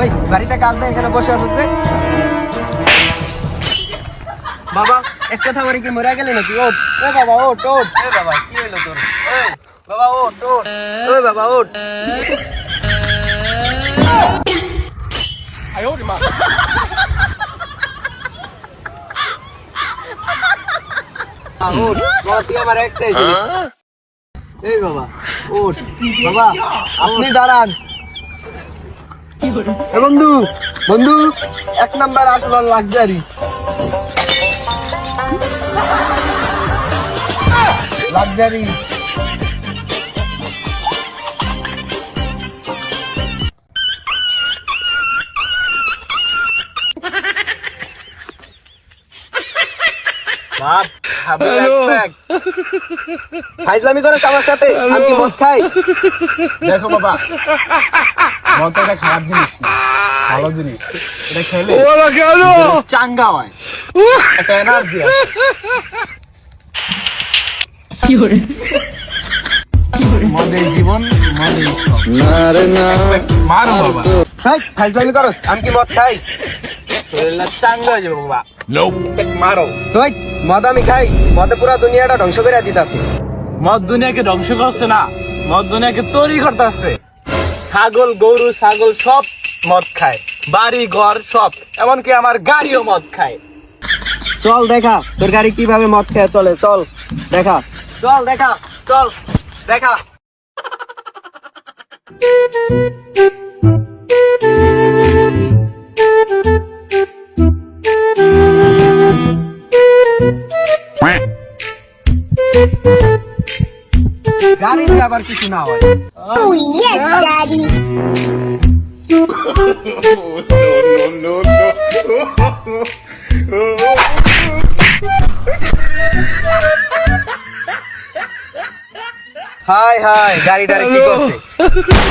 ওই বাড়িতে কাল তো এখানে বসে আছো বাবা এক কথা কি মরে গেলে নাকি? ওট এ বাবা ওট ওট এ বাবা কি হলো তোর? বাবা ওট ওট ওই বাবা ওট আয় ওট বাবা তুই আমার একটাই এই বাবা। বাবা আপনি দাঁড়ান। এ বন্ধু বন্ধু এক নাম্বার আসল লাক্সারি লাক্সারি বাপ খাবে ফাইজলামি করে আমার সাথে? আমি কি মদ খাই? দেখো বাবা মদ তো একটা খারাপ জিনিস ভালো জিনিস। এটা খেলে চাঙ্গা হয়। একটা এনার্জি আছে। মদের জীবন মদের মারো বাবা। ফাইজলামি করো আমি কি মদ খাই? শরীরটা চাঙ্গা হয়ে যাবে বাবা। মারো তুই মদ আমি খাই। মদে পুরা দুনিয়াটা ধ্বংস করে দিতাছি। মদ দুনিয়াকে ধ্বংস করছে না। মদ দুনিয়াকে তৈরি করতেছে। ছাগল গরু ছাগল সব মদ খায়। বাড়ি ঘর সব। এমনকি আমার গাড়িও মদ খায়। চল দেখা তোর গাড়ি কীভাবে মদ খেয়ে চলে চল। দেখা। চল দেখা চল। দেখা। গাড়িতে আবার কিছু না হয়। Oh, গাড়ি ডাড়ি হাই হাই কি করছে